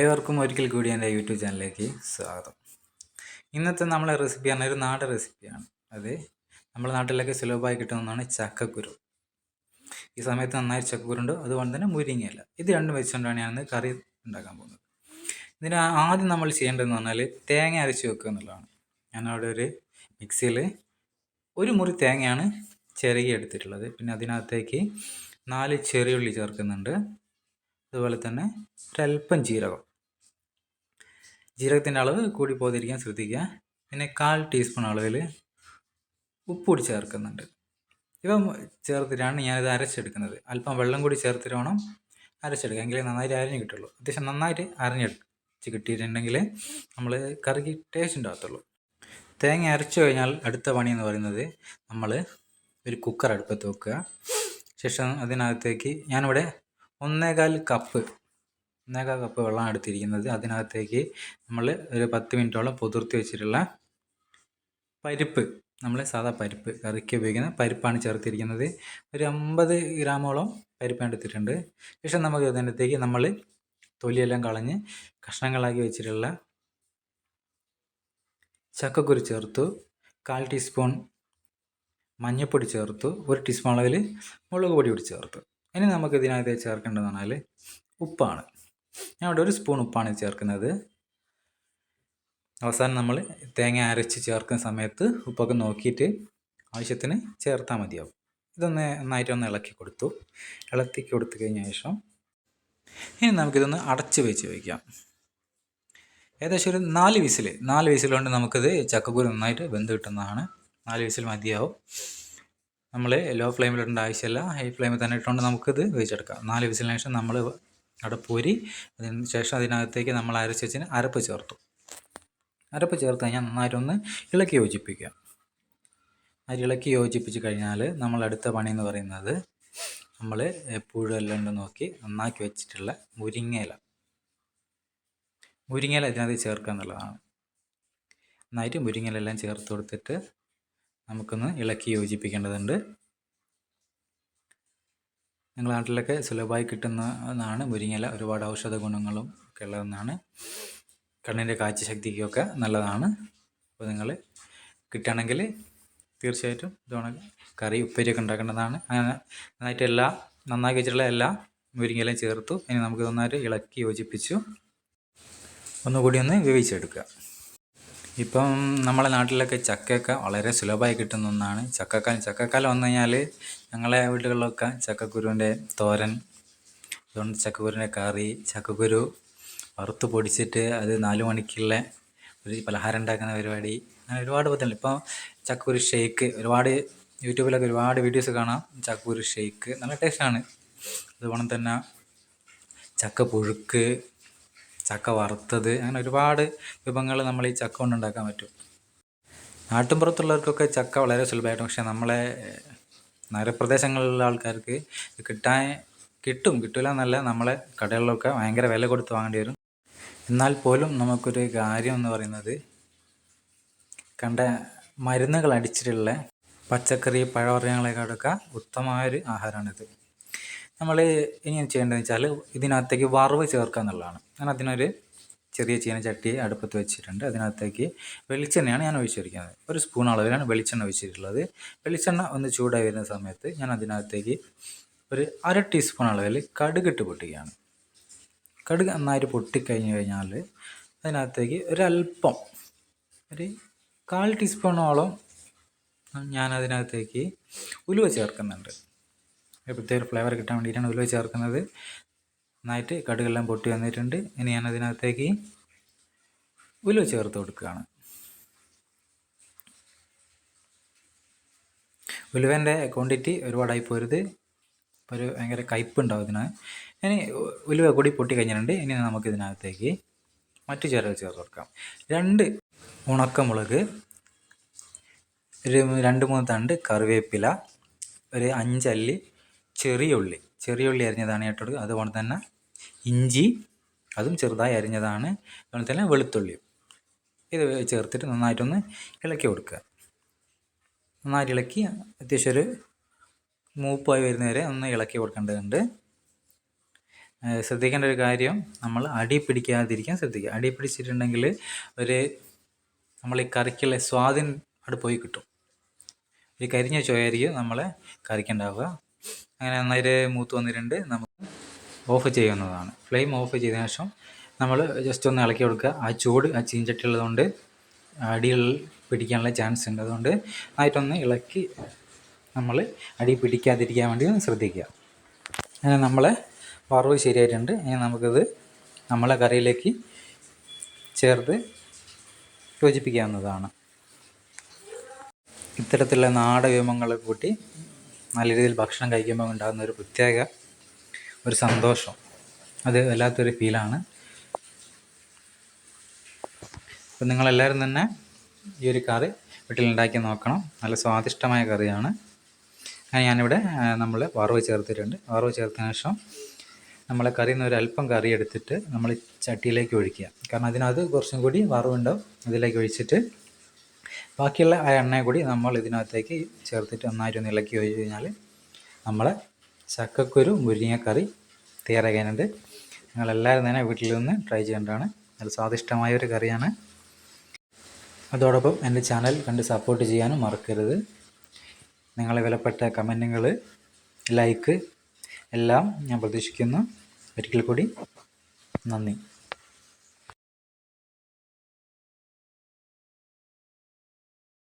ഏവർക്കും ഒരിക്കൽ കൂടി എന്റെ യൂട്യൂബ് ചാനലിലേക്ക് സ്വാഗതം. ഇന്നത്തെ നമ്മളെ റെസിപ്പി പറഞ്ഞാൽ ഒരു നാടൻ റെസിപ്പിയാണ് അത് നമ്മുടെ നാട്ടിലൊക്കെ സുലഭമായി കിട്ടുന്ന ഒന്നാണ് ചക്കക്കുരു. ഈ സമയത്ത് നന്നായി ചക്കക്കുരുണ്ട്. അതുകൊണ്ട് തന്നെ മുരിങ്ങയില്ല ഇത് രണ്ടും വെച്ചുകൊണ്ടാണ് ഞാൻ കറി ഉണ്ടാക്കാൻ പോകുന്നത്. ഇതിന് ആദ്യം നമ്മൾ ചെയ്യേണ്ടതെന്ന് പറഞ്ഞാൽ തേങ്ങ അരച്ച് വെക്കുക എന്നുള്ളതാണ്. ഞാനവിടെ ഒരു മിക്സിയിൽ ഒരു മുറി തേങ്ങയാണ് ചിരകി എടുത്തിട്ടുള്ളത്. പിന്നെ അതിനകത്തേക്ക് നാല് ചെറിയുള്ളി ചേർക്കുന്നുണ്ട്. അതുപോലെ തന്നെ ഒരല്പം ജീരകം. ജീരകത്തിന്റെ അളവ് കൂടി പോകാതിരിക്കാൻ ശ്രദ്ധിക്കുക. പിന്നെ കാൽ ടീസ്പൂൺ അളവിൽ ഉപ്പ് കൂടി ചേർക്കുന്നുണ്ട്. ഇവ ചേർത്തിട്ടാണ് ഞാനിത് അരച്ചെടുക്കുന്നത്. അല്പം വെള്ളം കൂടി ചേർത്തിട്ട് വേണം അരച്ചെടുക്കുക എങ്കിലേ നന്നായിട്ട് അരിഞ്ഞ് കിട്ടുള്ളൂ. അത്യാവശ്യം നന്നായിട്ട് അരഞ്ഞെടുത്ത് കിട്ടിയിട്ടുണ്ടെങ്കിൽ നമ്മൾ കറിക്ക് ടേസ്റ്റ് ഉണ്ടാകത്തുള്ളൂ. തേങ്ങ അരച്ചു കഴിഞ്ഞാൽ അടുത്ത പണി എന്ന് പറയുന്നത് നമ്മൾ ഒരു കുക്കർ അടുപ്പത്ത് വെക്കുക. ശേഷം അതിനകത്തേക്ക് ഞാനിവിടെ ഒന്നേകാൽ കപ്പ് ഒന്നേകാൽ കപ്പ് വെള്ളമാണ് എടുത്തിരിക്കുന്നത്. അതിനകത്തേക്ക് നമ്മൾ ഒരു പത്ത് മിനിറ്റോളം പുതിർത്തി വെച്ചിട്ടുള്ള പരിപ്പ് നമ്മൾ സാധാ പരിപ്പ് കറിക്ക് ഉപയോഗിക്കുന്ന പരിപ്പാണ് ചേർത്തിരിക്കുന്നത്. ഒരു അമ്പത് ഗ്രാമോളം പരിപ്പ് എടുത്തിട്ടുണ്ട്. ശേഷം നമുക്ക് ഇതിനകത്തേക്ക് നമ്മൾ തൊലിയെല്ലാം കളഞ്ഞ് കഷ്ണങ്ങളാക്കി വെച്ചിട്ടുള്ള ചക്കക്കുരു ചേർത്തു കാൽ ടീസ്പൂൺ മഞ്ഞൾപ്പൊടി ചേർത്തു ഒരു ടീസ്പൂൺ അളവിൽ മുളക് പൊടി കൂടി ചേർത്തു. ഇനി നമുക്ക് ഇതിനകത്ത് ചേർക്കേണ്ടതെന്ന് പറഞ്ഞാൽ ഉപ്പാണ്. ഞാൻ ഇവിടെ ഒരു സ്പൂൺ ഉപ്പാണ് ചേർക്കുന്നത്. അവസാനം നമ്മൾ തേങ്ങ അരച്ച് ചേർക്കുന്ന സമയത്ത് ഉപ്പൊക്കെ നോക്കിയിട്ട് ആവശ്യത്തിന് ചേർത്താൽ മതിയാവും. ഇതൊന്ന് നന്നായിട്ടൊന്ന് ഇളക്കി കൊടുത്തു. ഇളക്കി കൊടുത്തു കഴിഞ്ഞ ശേഷം ഇനി നമുക്കിതൊന്ന് അടച്ച് വെച്ച് വയ്ക്കാം ഏകദേശം ഒരു നാല് വിസിൽ നാല് വിസിൽ കൊണ്ട് നമുക്കിത് ചക്കക്കുരു നന്നായിട്ട് വെന്ത് കിട്ടുന്നതാണ്. നാല് വിസിൽ മതിയാവും. നമ്മൾ ലോ ഫ്ലെയിമിലിടേണ്ട ആവശ്യമില്ല. ഹൈ ഫ്ലെയിമിൽ തന്നെ ഇട്ടുകൊണ്ട് നമുക്കിത് വേവിച്ചെടുക്കാം. നാല് വിസിലിന് ശേഷം നമ്മൾ അടപ്പൂരി അതിന് ശേഷം അതിനകത്തേക്ക് നമ്മൾ അരച്ച് വെച്ചതിന് അരപ്പ് ചേർത്തു. അരപ്പ് ചേർത്ത് കഴിഞ്ഞാൽ നന്നായിട്ടൊന്ന് ഇളക്കി യോജിപ്പിക്കുക അത് ഇളക്കി യോജിപ്പിച്ച് കഴിഞ്ഞാൽ നമ്മൾ അടുത്ത പണി എന്ന് പറയുന്നത് നമ്മൾ എപ്പോഴും ഉണ്ട് നോക്കി നന്നാക്കി വെച്ചിട്ടുള്ള മുരിങ്ങയില. മുരിങ്ങയില ഇതിനകത്ത് ചേർക്കുക എന്നുള്ളതാണ്. നന്നായിട്ട് മുരിങ്ങയിലെല്ലാം ചേർത്ത് കൊടുത്തിട്ട് നമുക്കൊന്ന് ഇളക്കി യോജിപ്പിക്കേണ്ടതുണ്ട്. ഞങ്ങളുടെ നാട്ടിലൊക്കെ സുലഭമായി കിട്ടുന്നതാണ് മുരിങ്ങല ഒരുപാട് ഔഷധ ഗുണങ്ങളും ഒക്കെ ഉള്ളതെന്നാണ് കണ്ണിന്റെ കാഴ്ചശക്തിക്കൊക്കെ നല്ലതാണ്. അപ്പോൾ നിങ്ങൾ കിട്ടുകയാണെങ്കിൽ തീർച്ചയായിട്ടും ഇതോണ കറി ഉപ്പേരിയൊക്കെ ഉണ്ടാക്കേണ്ടതാണ്. അങ്ങനെ നന്നായിട്ട് എല്ലാ നന്നാക്കി വെച്ചിട്ടുള്ള എല്ലാ മുരിങ്ങയിലയും ചേർത്തു. ഇനി നമുക്ക് നന്നായിട്ട് ഇളക്കി യോജിപ്പിച്ചു. ഒന്നുകൂടി ഒന്ന് വേവിച്ചെടുക്കുക. ഇപ്പം നമ്മളെ നാട്ടിലൊക്കെ ചക്കയൊക്കെ വളരെ സുലഭമായി കിട്ടുന്ന ഒന്നാണ്. ചക്കക്കാലം ചക്കക്കാലം വന്നു കഴിഞ്ഞാൽ ഞങ്ങളെ വീടുകളിലൊക്കെ ചക്കക്കുരുവിന്റെ തോരൻ അതുകൊണ്ട് ചക്കക്കുരുവിന്റെ കറി ചക്കക്കുരു വറുത്ത് പൊടിച്ചിട്ട് അത് നാല് മണിക്കുള്ള ഒരു പലഹാരം ഉണ്ടാക്കുന്ന പരിപാടി. അങ്ങനെ ഒരുപാട് പറ്റുന്നുണ്ട് ഇപ്പോൾ ചക്കക്കുരു ഷേക്ക് ഒരുപാട് യൂട്യൂബിലൊക്കെ ഒരുപാട് വീഡിയോസ് കാണാം. ചക്കക്കുരു ഷേക്ക് നല്ല ടേസ്റ്റാണ്. അതുപോലെ തന്നെ ചക്ക പുഴുക്ക് ചക്ക വറുത്തത് അങ്ങനെ ഒരുപാട് വിഭവങ്ങൾ നമ്മൾ ഈ ചക്ക കൊണ്ട് ഉണ്ടാക്കാൻ പറ്റും. നാട്ടിൻപുറത്തുള്ളവർക്കൊക്കെ ചക്ക വളരെ സുലഭമായിട്ട് പക്ഷേ നമ്മളെ നഗരപ്രദേശങ്ങളിലുള്ള ആൾക്കാർക്ക് കിട്ടാൻ കിട്ടും കിട്ടില്ല എന്നല്ല നമ്മളെ കടകളിലൊക്കെ ഭയങ്കര വില കൊടുത്ത് വാങ്ങേണ്ടി വരും. എന്നാൽ പോലും നമുക്കൊരു കാര്യം എന്ന് പറയുന്നത് കണ്ട മരുന്നുകൾ അടിച്ചിട്ടുള്ള പച്ചക്കറി പഴവർഗങ്ങളെക്കാളൊക്കെ ഉത്തമമായൊരു ആഹാരമാണിത്. നമ്മൾ ഇനി ചെയ്യേണ്ടതെന്ന് വെച്ചാൽ ഇതിനകത്തേക്ക് വറവ് ചേർക്കുക എന്നുള്ളതാണ്. ഞാൻ അതിനൊരു ചെറിയ ചീനച്ചട്ടി അടുപ്പത്ത് വെച്ചിട്ടുണ്ട്. അതിനകത്തേക്ക് വെളിച്ചെണ്ണയാണ് ഞാൻ ഒഴിച്ചിരിക്കുന്നത് ഒരു സ്പൂൺ അളവിലാണ് വെളിച്ചെണ്ണ ഒഴിച്ചിട്ടുള്ളത്. വെളിച്ചെണ്ണ ഒന്ന് ചൂടായി വരുന്ന സമയത്ത് ഞാൻ അതിനകത്തേക്ക് ഒരു അര ടീസ്പൂൺ അളവിൽ കടുകിട്ട് പൊട്ടിക്കുകയാണ്. കടുക് നന്നായിട്ട് പൊട്ടിക്കഴിഞ്ഞ് കഴിഞ്ഞാൽ അതിനകത്തേക്ക് ഒരല്പം ഒരു കാൽ ടീസ്പൂണോളം ഞാൻ അതിനകത്തേക്ക് ഉലുവ ചേർക്കുന്നുണ്ട്. പ്രത്യേക ഫ്ലേവർ കിട്ടാൻ വേണ്ടിയിട്ടാണ് ഉലുവ ചേർക്കുന്നത്. നന്നായിട്ട് കടുകെല്ലാം പൊട്ടി വന്നിട്ടുണ്ട്. ഇനി ഞാൻ അതിനകത്തേക്ക് ഉലുവ ചേർത്ത് കൊടുക്കുകയാണ്. ഉലുവേന്റെ ക്വാണ്ടിറ്റി ഒരുപാടായി പോരുത്. ഒരു ഭയങ്കര കയ്പുണ്ടാവും ഇതിന്. ഇനി ഉലുവ കൂടി പൊട്ടി കഴിഞ്ഞിട്ടുണ്ട്. ഇനി നമുക്ക് ഇതിനകത്തേക്ക് മറ്റു ചേരൽ ചേർത്ത് കൊടുക്കാം. രണ്ട് ഉണക്കമുളക് ഒരു രണ്ട് മൂന്ന് തണ്ട് കറിവേപ്പില ഒരു അഞ്ചല്ലി ചെറിയ ഉള്ളി ചെറിയ ഉള്ളി അരിഞ്ഞതാണ് കേട്ടത് അതുപോലെ തന്നെ ഇഞ്ചി അതും ചെറുതായി അരിഞ്ഞതാണ്. അതുപോലെ തന്നെ വെളുത്തുള്ളിയും. ഇത് ചേർത്തിട്ട് നന്നായിട്ടൊന്ന് ഇളക്കി കൊടുക്കുക. നന്നായിട്ട് ഇളക്കി അത്യാവശ്യം ഒരു മൂപ്പായി വരുന്നവരെ ഒന്ന് ഇളക്കി കൊടുക്കേണ്ടതുണ്ട്. ശ്രദ്ധിക്കേണ്ട ഒരു കാര്യം നമ്മൾ അടി പിടിക്കാതിരിക്കാൻ ശ്രദ്ധിക്കുക. അടി പിടിച്ചിട്ടുണ്ടെങ്കിൽ ഒരു നമ്മൾ ഈ കറിക്കുള്ള സ്വാദിൻ അവിടെ പോയി കിട്ടും. ഈ കരിഞ്ഞ ചോയായിരിക്കും നമ്മളെ കറിക്കുണ്ടാവുക അങ്ങനെ നന്നായിട്ട് മൂത്ത് വന്നിട്ടുണ്ട്. നമുക്ക് ഓഫ് ചെയ്യുന്നതാണ്. ഫ്ലെയിം ഓഫ് ചെയ്തതിനു ശേഷം നമ്മൾ ജസ്റ്റ് ഒന്ന് ഇളക്കി കൊടുക്കുക. ആ ചൂട് ആ ചീഞ്ചട്ടി ഉള്ളതുകൊണ്ട് അടിയിൽ പിടിക്കാനുള്ള ചാൻസ് ഉണ്ട്. അതുകൊണ്ട് നന്നായിട്ടൊന്ന് ഇളക്കി നമ്മൾ അടി പിടിക്കാതിരിക്കാൻ വേണ്ടി ഒന്ന് ശ്രദ്ധിക്കുക. അങ്ങനെ നമ്മളെ വറവ് ശരിയായിട്ടുണ്ട്. ഇനി നമുക്കിത് നമ്മളെ കറിയിലേക്ക് ചേർത്ത് യോജിപ്പിക്കാവുന്നതാണ്. ഇത്തരത്തിലുള്ള നാടൻ കൂട്ടി നല്ല രീതിയിൽ ഭക്ഷണം കഴിക്കുമ്പോൾ ഉണ്ടാകുന്ന ഒരു പ്രത്യേക ഒരു സന്തോഷം. അത് വല്ലാത്തൊരു ഫീലാണ്. അപ്പം നിങ്ങളെല്ലാവരും തന്നെ ഈ ഒരു കറി വീട്ടിലുണ്ടാക്കി നോക്കണം. നല്ല സ്വാദിഷ്ടമായ കറിയാണ്. അങ്ങനെ ഞാനിവിടെ നമ്മൾ വറവ് ചേർത്തിട്ടുണ്ട്. വറവ് ചേർത്തതിന് ശേഷം നമ്മൾ കറിയിൽ നിന്ന് ഒരു അല്പം കറി എടുത്തിട്ട് നമ്മൾ ചട്ടിയിലേക്ക് ഒഴിക്കുക. കാരണം അതിനകത്ത് കുറച്ചും കൂടി വറവുണ്ടാവും. അതിലേക്ക് ഒഴിച്ചിട്ട് ബാക്കിയുള്ള ആ എണ്ണയും കൂടി നമ്മൾ ഇതിനകത്തേക്ക് ചേർത്തിട്ട് നന്നായിട്ട് ഒന്ന് ഇളക്കി വെച്ച് കഴിഞ്ഞാൽ നമ്മളെ ചക്കക്കുരു മുരിങ്ങക്കറി തയ്യാറാക്കാനുണ്ട്. നിങ്ങളെല്ലാവരും തന്നെ വീട്ടിൽ നിന്ന് ട്രൈ ചെയ്യേണ്ടതാണ്. നല്ല സ്വാദിഷ്ടമായ ഒരു കറിയാണ്. അതോടൊപ്പം എന്റെ ചാനൽ കണ്ട് സപ്പോർട്ട് ചെയ്യാനും മറക്കരുത്. നിങ്ങളെ വിലപ്പെട്ട കമന്റുകൾ ലൈക്ക് എല്ലാം ഞാൻ പ്രതീക്ഷിക്കുന്നു. ഒരിക്കൽ കൂടി നന്ദി.